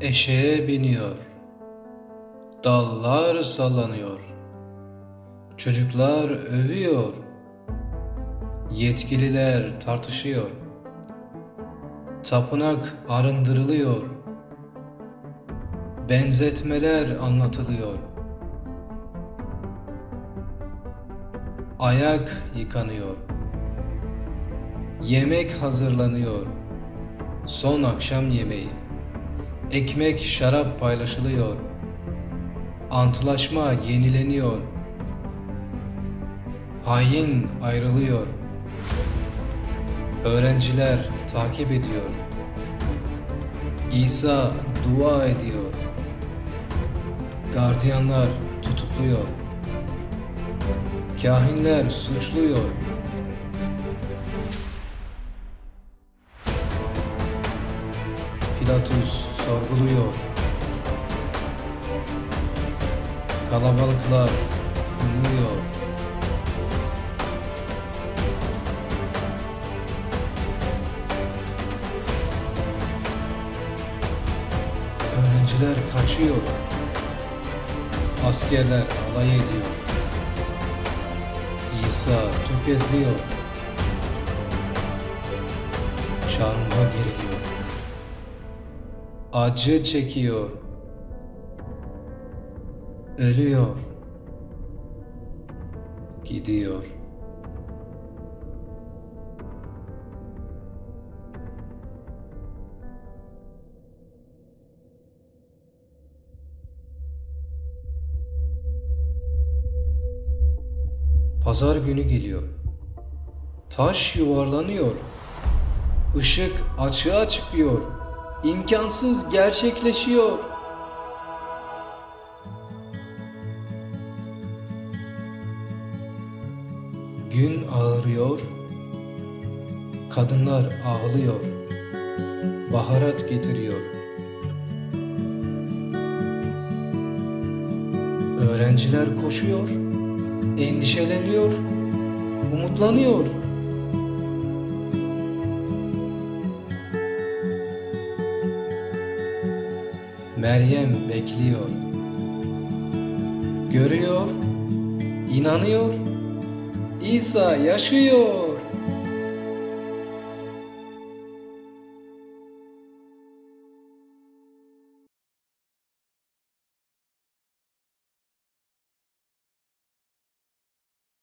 Eşeğe biniyor. Dallar sallanıyor. Çocuklar övüyor. Yetkililer tartışıyor. Tapınak arındırılıyor. Benzetmeler anlatılıyor. Ayak yıkanıyor. Yemek hazırlanıyor. Son akşam yemeği. Ekmek, şarap paylaşılıyor. Antlaşma yenileniyor. Hain ayrılıyor. Öğrenciler takip ediyor. İsa dua ediyor. Gardiyanlar tutukluyor. Kahinler suçluyor. Pilatus sorguluyor. Kalabalıklar kınıyor. Öğrenciler kaçıyor. Askerler alay ediyor. İsa tökezliyor. Çarmıha geriliyor. Acı çekiyor. Ölüyor. Gidiyor. Pazar günü geliyor. Taş yuvarlanıyor. Işık açığa çıkıyor. İmkansız gerçekleşiyor. Gün ağırıyor. Kadınlar ağlıyor. Baharat getiriyor. Öğrenciler koşuyor. Endişeleniyor. Umutlanıyor. Meryem bekliyor. Görüyor, inanıyor. İsa yaşıyor.